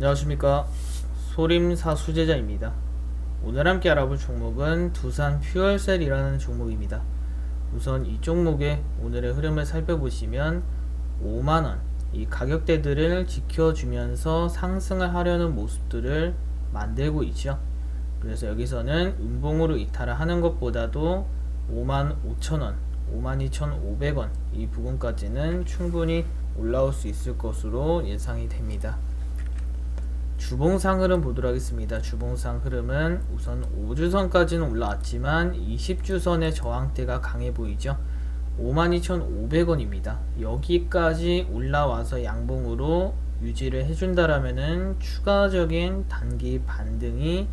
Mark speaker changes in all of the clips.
Speaker 1: 안녕하십니까. 소림사 수제자입니다. 오늘 함께 알아볼 종목은 두산 퓨얼셀이라는 종목입니다. 우선 이 종목의 오늘의 흐름을 살펴보시면 5만원 이 가격대들을 지켜주면서 상승을 하려는 모습들을 만들고 있죠. 그래서 여기서는 음봉으로 이탈을 하는 것보다도 5만 5천원 52,500원 이 부분까지는 충분히 올라올 수 있을 것으로 예상이 됩니다. 주봉상 흐름 보도록 하겠습니다. 주봉상 흐름은 우선 5주선까지는 올라왔지만 20주선의 저항대가 강해 보이죠. 52,500원입니다. 여기까지 올라와서 양봉으로 유지를 해준다라면은 추가적인 단기 반등이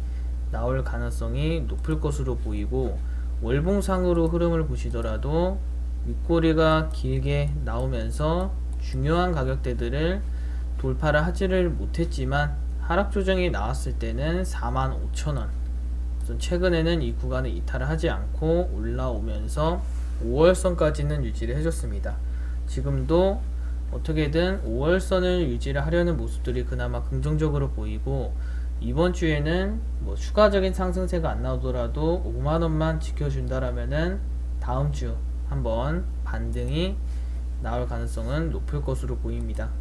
Speaker 1: 나올 가능성이 높을 것으로 보이고 월봉상으로 흐름을 보시더라도 윗꼬리가 길게 나오면서 중요한 가격대들을 돌파를 하지를 못했지만 하락 조정이 나왔을 때는 45,000원. 우선 최근에는 이 구간을 이탈을 하지 않고 올라오면서 5월선까지는 유지를 해줬습니다. 지금도 어떻게든 5월선을 유지를 하려는 모습들이 그나마 긍정적으로 보이고 이번 주에는 뭐 추가적인 상승세가 안 나오더라도 5만 원만 지켜준다라면은 다음 주 한번 반등이 나올 가능성은 높을 것으로 보입니다.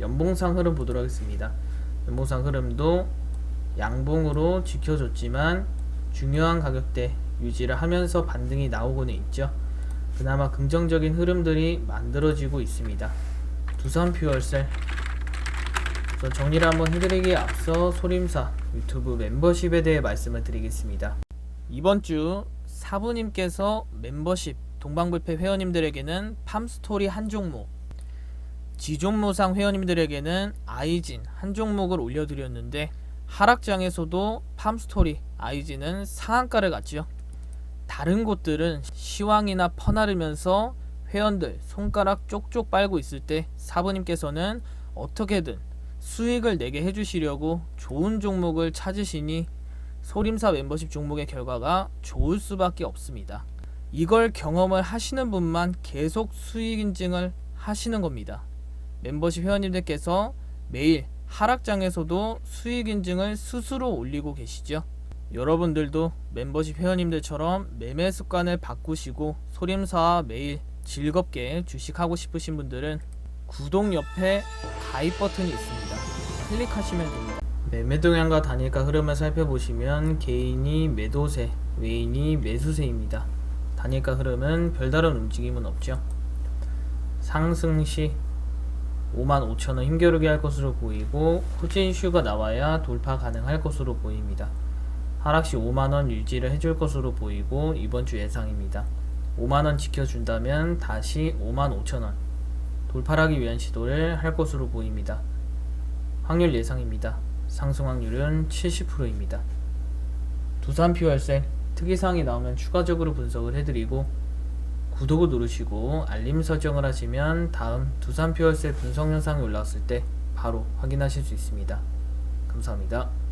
Speaker 1: 연봉상 흐름 보도록 하겠습니다. 연봉상 흐름도 양봉으로 지켜줬지만 중요한 가격대 유지를 하면서 반등이 나오고는 있죠. 그나마 긍정적인 흐름들이 만들어지고 있습니다. 두산 퓨얼셀 우선 정리를 한번 해드리기에 앞서 소림사 유튜브 멤버십에 대해 말씀을 드리겠습니다. 이번 주 사부님께서 멤버십 동방불패 회원님들에게는 팜스토리 한 종목 지종무상 회원님들에게는 아이진 한 종목을 올려드렸는데 하락장에서도 팜스토리 아이진은 상한가를 갔지요. 다른 곳들은 시황이나 퍼나르면서 회원들 손가락 쪽쪽 빨고 있을 때 사부님께서는 어떻게든 수익을 내게 해주시려고 좋은 종목을 찾으시니 소림사 멤버십 종목의 결과가 좋을 수밖에 없습니다. 이걸 경험을 하시는 분만 계속 수익 인증을 하시는 겁니다. 멤버십 회원님들께서 매일 하락장에서도 수익 인증을 스스로 올리고 계시죠. 여러분들도 멤버십 회원님들처럼 매매 습관을 바꾸시고 소림사와 매일 즐겁게 주식하고 싶으신 분들은 구독 옆에 가입 버튼이 있습니다. 클릭하시면 됩니다. 매매 동향과 단일가 흐름을 살펴보시면 개인이 매도세, 외인이 매수세입니다. 단일가 흐름은 별다른 움직임은 없죠. 상승 시 55,000원 힘겨루게 할 것으로 보이고 후진 슈가 나와야 돌파 가능할 것으로 보입니다. 하락 시 5만원 유지를 해줄 것으로 보이고 이번 주 예상입니다. 5만원 지켜준다면 다시 55,000원 돌파하기 위한 시도를 할 것으로 보입니다. 확률 예상입니다. 상승 확률은 70%입니다. 두산 퓨얼셀 특이사항이 나오면 추가적으로 분석을 해드리고 구독을 누르시고 알림 설정을 하시면 다음 두산 퓨얼셀 분석 영상이 올라왔을 때 바로 확인하실 수 있습니다. 감사합니다.